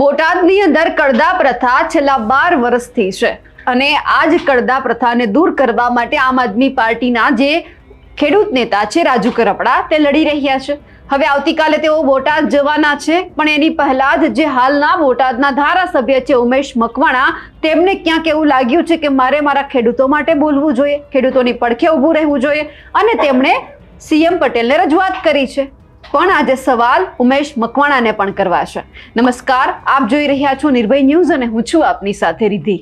બોટાદની અંદર કડદા પ્રથા છેલ્લા બાર વર્ષથી છે અને આ જ કડદા પ્રથાને દૂર કરવા માટે આમ આદમી પાર્ટીના જે ખેડૂત નેતા છે, રાજુ કરપડા, તે લડી રહ્યા છે. હવે આવતીકાલે તેઓ બોટાદ જવાના છે, પણ એની પહેલા જ જે હાલના બોટાદના ધારાસભ્ય છે, ઉમેશ મકવાણા, તેમને ક્યાંક એવું લાગ્યું છે કે મારે મારા ખેડૂતો માટે બોલવું જોઈએ, ખેડૂતોની પડખે ઊભું રહેવું જોઈએ અને તેમણે સીએમ પટેલને રજૂઆત કરી છે. પણ આજે સવાલ ઉમેશ મકવાણાને પણ કરવાશે નમસ્કાર, આપ જોઈ રહ્યા છો નિર્ભય ન્યૂઝ અને હું છું આપની સાથે રિધિ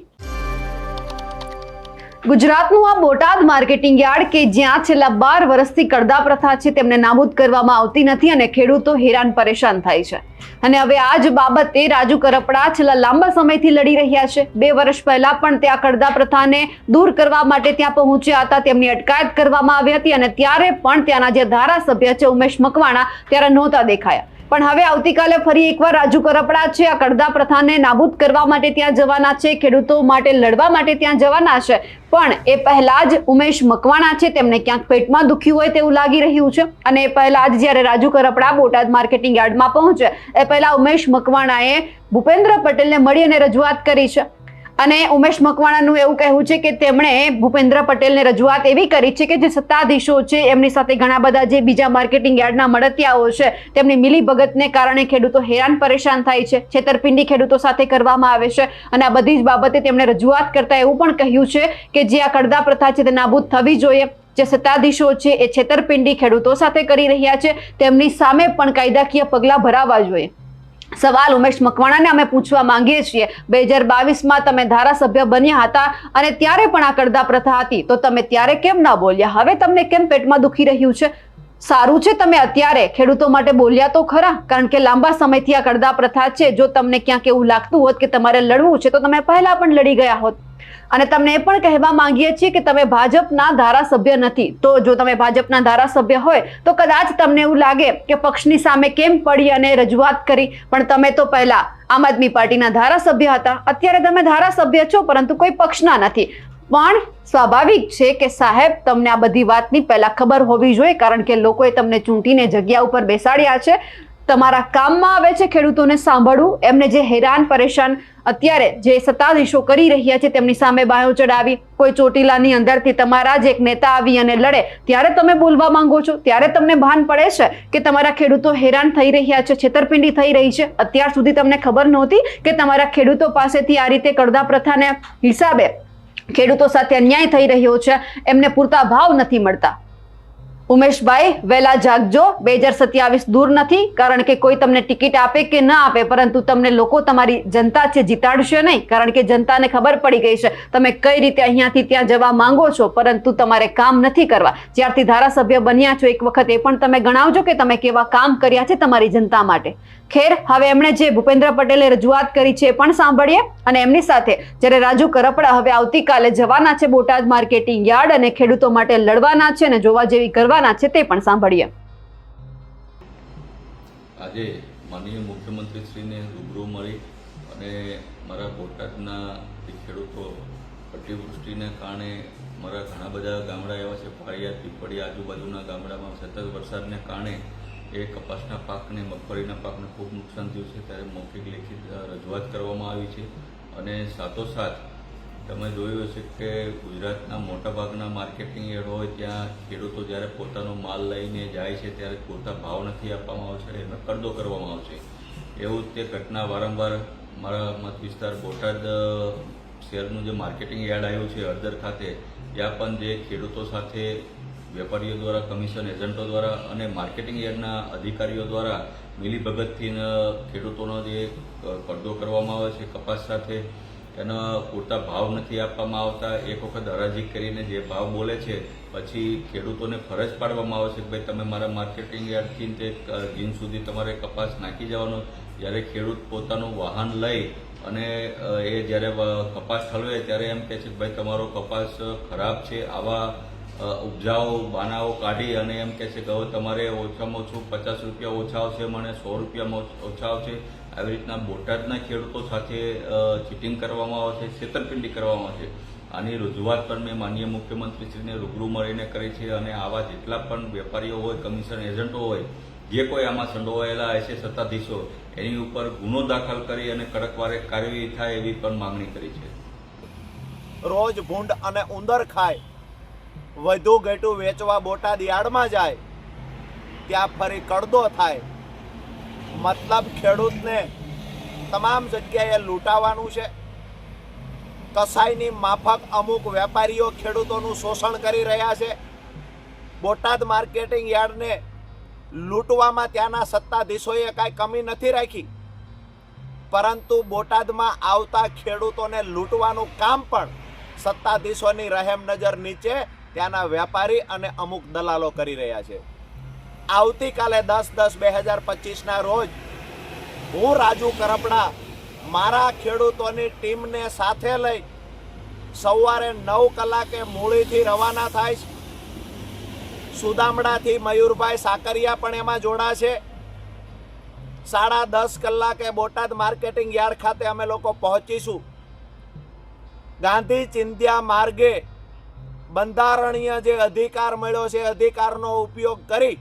ગુજરાતનું આ બોટાદ માર્કેટિંગ યાર્ડ કે જ્યાં છેલ્લા બાર વર્ષથી કડદા પ્રથા છે, તેમને નાબૂદ કરવામાં આવતી નથી અને ખેડૂતો હેરાન પરેશાન થાય છે. અને હવે આ જ બાબતે રાજુ કરપડા છેલ્લા લાંબા સમયથી લડી રહ્યા છે. બે વર્ષ પહેલા પણ ત્યાં કડદા પ્રથાને દૂર કરવા માટે ત્યાં પહોંચ્યા હતા. તેમની અટકાયત કરવામાં આવી હતી અને ત્યારે પણ ત્યાંના જે ધારાસભ્ય છે, ઉમેશ મકવાણા, ત્યારે નહોતા દેખાયા. પણ હવે આવતીકાલે ફરી એકવાર રાજુ કરપડા છે. આ કડદા પ્રથાને નાબૂદ કરવા માટે ત્યાં જવાના છે. ખેડૂતો માટે લડવા માટે ત્યાં જવાના છે. પણ એ પહેલા જ ઉમેશ મકવાણા છે. તેમને ક્યાંક પેટમાં દુખ્યું હોય તેવું લાગી રહ્યું છે. અને એ પહેલા જ જ્યારે રાજુ કરપડા બોટાદ માર્કેટિંગ યાર્ડમાં પહોંચે એ પહેલા ઉમેશ મકવાણાએ ભૂપેન્દ્ર પટેલને મળી અને રજૂઆત કરી છે. અને ઉમેશ મકવાણાનું એવું કહેવું છે કે તેમણે ભૂપેન્દ્ર પટેલને રજૂઆત એવી કરી છે કે જે સત્તાધીશો છે, એમની સાથે ઘણા બધા જે બીજા માર્કેટિંગ યાર્ડના મળતિયાઓ છે, તેમની મિલીભગતને કારણે ખેડૂતો હેરાન પરેશાન થાય છે, છેતરપિંડી ખેડૂતો સાથે કરવામાં આવે છે અને આ બધી જ બાબતે તેમણે રજૂઆત કરતા એવું પણ કહ્યું છે કે જે આ કડદા પ્રથા છે તે નાબૂદ થવી જોઈએ. જે સત્તાધીશો છે એ છેતરપિંડી ખેડૂતો સાથે કરી રહ્યા છે, તેમની સામે પણ કાયદાકીય પગલાં ભરાવા જોઈએ. સવાલ ઉમેશ મકવાણાને અમે પૂછવા માંગીએ છીએ. બે હજાર બાવીસમાં તમે ધારાસભ્ય બન્યા હતા અને ત્યારે પણ આ કરદા પ્રથા હતી. તો તમે ત્યારે કેમ ના બોલ્યા? હવે તમને કેમ પેટમાં દુખી રહ્યું છે? સારું છે તમે અત્યારે ખેડૂતો માટે બોલ્યા તો ખરા, કારણ કે લાંબા સમયથી આ કડદા પ્રથા છે. જો તમને ક્યાંક એવું લાગતું હોત કે તમારે લડવું છે, તો તમે પહેલા પણ લડી ગયા હોત. અને તમને એ પણ કહેવા માંગીએ છીએ કે તમે ભાજપના ધારાસભ્ય નથી. તો જો તમે ભાજપના ધારાસભ્ય હોય, તો કદાચ તમને એવું લાગે કે પક્ષની સામે કેમ પડી અને રજૂઆત કરી. પણ તમે તો પહેલા આમ આદમી પાર્ટીના ધારાસભ્ય હતા. અત્યારે તમે ધારાસભ્ય છો, પરંતુ કોઈ પક્ષના નથી. પણ સ્વાભાવિક છે કે સાહેબ, તમને આ બધી વાતની પહેલા ખબર હોવી જોઈએ, કારણ કે લોકોએ તમને ચૂંટીને જગ્યા ઉપર બેસાડ્યા છે. તમારા કામમાં આવે છે ખેડૂતોને સાંભળવું. એમને જે હેરાન પરેશાન અત્યારે જે સત્તાધીશો કરી રહ્યા છે, તેમની સામે બાયો ચડાવી. કોઈ ચોટીલાની અંદરથી તમારા જ એક નેતા આવી અને લડે. ત્યારે તમે બોલવા માંગો છો? ત્યારે તમને ભાન પડે છે કે તમારા ખેડૂતો હેરાન થઈ રહ્યા છે, છેતરપિંડી થઈ રહી છે? અત્યાર સુધી તમને ખબર નહોતી કે તમારા ખેડૂતો પાસેથી આ રીતે કડદા પ્રથાને હિસાબે ખેડૂતો સાથે અન્યાય થઈ રહ્યો છે એમને પૂરતા ભાવ નથી મળતા. ઉમેશભાઈ, વહેલા જાગજો. બે હજાર સત્યાવીસ દૂર નથી, કારણ કે કોઈ તમને ટિકિટ આપે કે ના આપે, પરંતુ તમને લોકો તમારી જનતા છે જીતાડશે નહીં, કારણ કે જનતાને ખબર પડી ગઈ છે તમે કઈ રીતે અહીંયાથી ત્યાં જવા માંગો છો, પરંતુ તમારે કામ નથી કરવા. જ્યારથી ધારાસભ્ય બન્યા છો એક વખત, એ પણ તમે ગણાવજો કે તમે કેવા કામ કર્યા છે તમારી જનતા માટે. ખેર, હવે એમણે જે ભૂપેન્દ્ર પટેલે રજૂઆત કરી છે એ પણ સાંભળીએ. અને એમની સાથે, જ્યારે રાજુ કરપડા હવે આવતીકાલે જવાના છે બોટાદ માર્કેટિંગ યાર્ડ અને ખેડૂતો માટે લડવાના છે અને જોવા જેવી કરવાના છે તે પણ સાંભળીએ. આજે માનનીય મુખ્યમંત્રીશ્રીને રૂબરૂ મળી અને મારા બોટાદના ખેડૂતો અતિવૃષ્ટિને કારણે મારા ઘણા બધા ગામડા એવા છે, પાળિયા, પીપળી, આજુબાજુના ગામડામાં સતત વરસાદને કારણે એ કપાસના પાકને, મગફળીના પાકને ખૂબ નુકસાન થયું છે. ત્યારે મૌખિક લેખિત રજૂઆત કરવામાં આવી છે અને સાથોસાથ તમે જોયું હશે કે ગુજરાતના મોટાભાગના માર્કેટિંગ યાર્ડ હોય ત્યાં ખેડૂતો જ્યારે પોતાનો માલ લઈને જાય છે ત્યારે પૂરતા ભાવ નથી આપવામાં આવશે એનો કરદો કરવામાં આવશે. એવું તે ઘટના વારંવાર મારા મત વિસ્તાર બોટાદ શહેરનું જે માર્કેટિંગ યાર્ડ આવ્યું છે, હળદર ખાતે, ત્યાં પણ જે ખેડૂતો સાથે વેપારીઓ દ્વારા, કમિશન એજન્ટો દ્વારા અને માર્કેટિંગ યાર્ડના અધિકારીઓ દ્વારા મિલીભગતથી ખેડૂતોનો જે પડદો કરવામાં આવે છે, કપાસ સાથે એનો પૂરતા ભાવ નથી આપવામાં આવતા. એક વખત હરાજી કરીને જે ભાવ બોલે છે, પછી ખેડૂતોને ફરજ પાડવામાં આવે છે કે ભાઈ તમે મારા માર્કેટિંગ યાર્ડથી તે જીન સુધી તમારે કપાસ નાખી જવાનો. જ્યારે ખેડૂત પોતાનું વાહન લઈ અને એ જ્યારે કપાસ ઠલવે ત્યારે એમ કહે છે કે ભાઈ તમારો કપાસ ખરાબ છે, આવા ઉપજાઓ, બાનાઓ કાઢી અને એમ કહે છે કે હવે તમારે ઓછામાં ઓછું પચાસ રૂપિયા ઓછા આવશે, મને સો રૂપિયામાં ઓછા આવશે. આવી રીતના બોટાદના ખેડૂતો સાથે ચીટિંગ કરવામાં આવે છે, છેતરપિંડી કરવામાં આવે છે. આની રજૂઆત પણ મેં માનનીય મુખ્યમંત્રીશ્રીને રૂબરૂ મળીને કરી છે અને આવા જેટલા પણ વેપારીઓ હોય, કમિશન એજન્ટો હોય, જે કોઈ આમાં સંડોવાયેલા હશે સત્તાધીશો, એની ઉપર ગુનો દાખલ કરી અને કડકવારે કાર્યવાહી થાય એવી પણ માંગણી કરી છે. રોજ ભૂંડ અને ઉંદર ખાય, વધુ ઘેટું વેચવા બોટાદ યાર્ડમાં જાય, ત્યાં ફરી કડદો થાય. મતલબ ખેડૂતને તમામ જગ્યાએ લૂંટાવાનું છે. કસાઈની માફક અમુક વેપારીઓ ખેડૂતોનું શોષણ કરી રહ્યા છે. બોટાદ માર્કેટિંગ યાર્ડને લૂંટવામાં ત્યાંના સત્તાધીશોએ કાંઈ કમી નથી રાખી. પરંતુ બોટાદમાં આવતા ખેડૂતોને લૂંટવાનું કામ પણ સત્તાધીશોની રહેમ નજર નીચે ત્યાંના વેપારી અને અમુક દલાલો કરી રહ્યા છે. આવતીકાલે દસ દસ બે હજાર પચીસના રોજ હું રાજુ કરપડા મારા ખેડૂતોની ટીમને સાથે લઈ સવારે નવ કલાકે મૂળીથી રવાના થાય સુદામડાથી મયુરભાઈ સાકરિયા પણ એમાં જોડાશે સાડા દસ કલાકે બોટાદ માર્કેટિંગ યાર્ડ ખાતે અમે લોકો પહોંચીશું. ગાંધી ચિંધ્યા માર્ગે બંધારણીય જે અધિકાર મળ્યો છે અધિકારનો ઉપયોગ કરી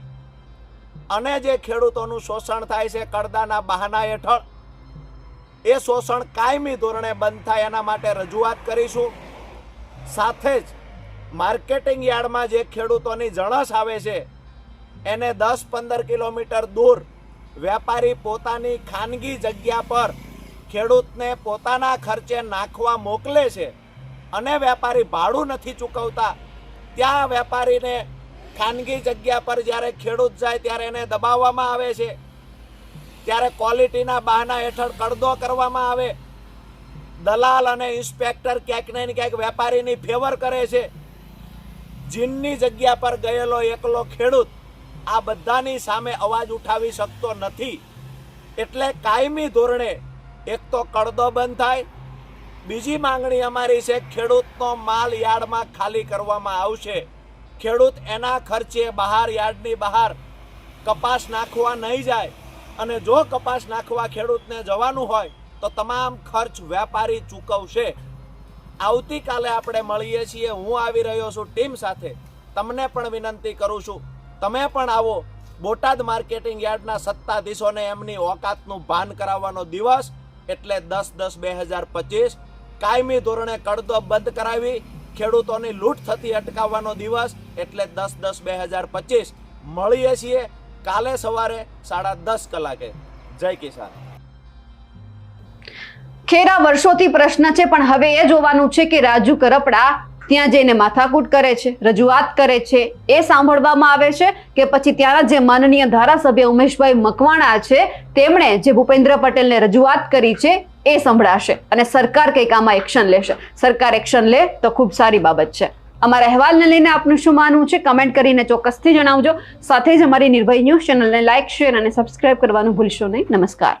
અને જે ખેડૂતોનું શોષણ થાય છે કડદાના બહાના હેઠળ, એ શોષણ કાયમી ધોરણે બંધ થાય એના માટે રજૂઆત કરીશું. સાથે જ માર્કેટિંગ યાર્ડમાં જે ખેડૂતોની જણસ આવે છે, એને દસ પંદર કિલોમીટર દૂર વેપારી પોતાની ખાનગી જગ્યા પર ખેડૂતને પોતાના ખર્ચે નાખવા મોકલે છે અને વેપારી ભાડું નથી ચૂકવતા, ત્યાં વેપારીને ખાનગી જગ્યા પર જ્યારે ખેડૂત જાય ત્યારે એને દબાવવામાં આવે છે. ત્યારે ક્વોલિટીના બહાના હેઠળ કડદો કરવામાં આવે. દલાલ અને ઇન્સ્પેક્ટર ક્યાંક ને ક્યાંક વેપારીની ફેવર કરે છે. જીનની જગ્યા પર ગયેલો એકલો ખેડૂત આ બધાની સામે અવાજ ઉઠાવી શકતો નથી. એટલે કાયમી ધોરણે એક તો કડદો બંધ થાય. બીજી માંગણી અમારી છે, ખેડૂતનો માલ યાર્ડમાં ખાલી કરવામાં આવશે. ખેડૂત એના ખર્ચે બહાર, યાર્ડની બહાર કપાસ નાખવા નહીં જાય અને જો કપાસ નાખવા ખેડૂતને જવાનું હોય તો તમામ ખર્ચ વેપારી ચૂકવશે. આવતીકાલે આપણે મળીએ છીએ. હું આવી રહ્યો છું ટીમ સાથે. તમને પણ વિનંતી કરું છું. તમે પણ આવો. બોટાદ માર્કેટિંગ યાર્ડના સત્તાધીશોને એમની ઓકાતનું ભાન કરાવવાનો દિવસ એટલે દસ દસ બે હજાર પચીસ. કાયમી ધોરણે કડદો બંધ કરાવી. ખેડૂતોની લૂંટ થતી અટકાવવાનો દિવસ એટલે દસ દસ બે હજાર પચીસ. મળીએ છીએ કાલે સવારે સાડા દસ કલાકે. જય કિસાન. ખેરા વર્ષોથી પ્રશ્ન છે, પણ હવે એ જોવાનું છે કે રાજુ કરપડા ત્યાં જઈને માથાકૂટ કરે છે, રજૂઆત કરે છે. એ સાંભળવામાં આવે છે કે પછી ત્યાંના જે માનનીય ધારાસભ્ય ઉમેશભાઈ મકવાણા છે, તેમણે જે ભૂપેન્દ્ર પટેલને રજૂઆત કરી છે એ સંભળાશે અને સરકાર કંઈક આમાં એક્શન લેશે. સરકાર એક્શન લે તો ખૂબ સારી બાબત છે. અમારા અહેવાલને લઈને આપનું શું માનવું છે? કમેન્ટ કરીને ચોક્કસથી જણાવજો. સાથે જ અમારી નિર્ભય ન્યૂઝ ચેનલને લાઇક શેર અને સબસ્ક્રાઇબ કરવાનું ભૂલશો નહીં. નમસ્કાર.